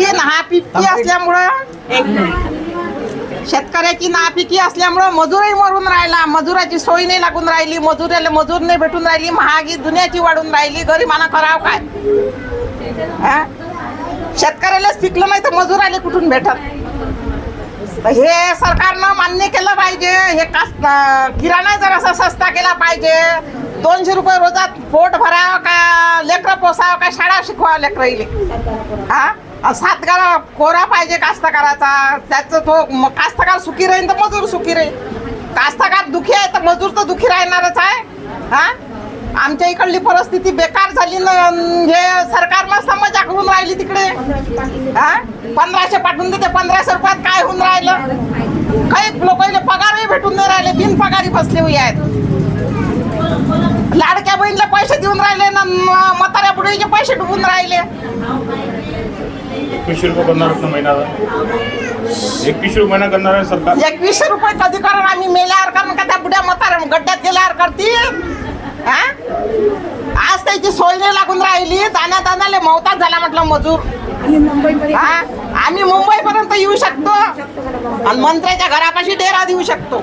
शेतकऱ्याची नापिकी असल्यामुळं शेतकऱ्याची नापिकी असल्यामुळं मजूरही मरून राहिला मजुराची सोय नाही लागून राहिली मजुराला मजूर नाही भेटून राहिली महागी दुनियाची वाढून राहिली गरिबांना करावं काय? हा? शेतकऱ्यालाच पिकलं नाही तर मजूर आले कुठून भेटत? हे सरकारनं मान्य केलं पाहिजे हे किराणा जर असा सस्ता केला पाहिजे दोनशे रुपये रोजात पोट भरावं का लेकरं पोसावं का शाळा शिकवा लेकरं हा? सातगारा कोरा पाहिजे कास्तकाराचा. त्याचं तो कास्तकार सुखी राहील तर मजूर सुखी राहील कास्तकार दुखी आहे तर मजूर तर दुखी राहणारच आहे. हा? आमच्या इकडली परिस्थिती बेकार झाली ना हे सरकारला समज करून राहिली तिकडे. हा? पंधराशे पाठवून देते पंधराशे रुपयात काय होऊन राहिलं? काही लोकांना पगारही भेटून नाही राहिले बिन पगारी बसले हुई आहेत. लाडक्या बहिणीला पैसे देऊन राहिले म्हाताऱ्या बुडीचे पैसे डुबून राहिले. एकवीसशे रुपये करणार ना महिन्याला? एकवीसशे रुपये महिना करणार आहे सरकार? एकवीसशे रुपये कधी करून आम्ही मेल्यावर कारण का त्या बुड्या म्हाताऱ्या गड्ड्यात गेल्यावर करतील? हा आज त्याची सोय नाही लागून राहिली. दाना दानाले मवताच झाला म्हटलं मजूर. हा आम्ही मुंबईपर्यंत येऊ शकतो. आणि मंत्र्याच्या घरापाशी डेरा देऊ शकतो.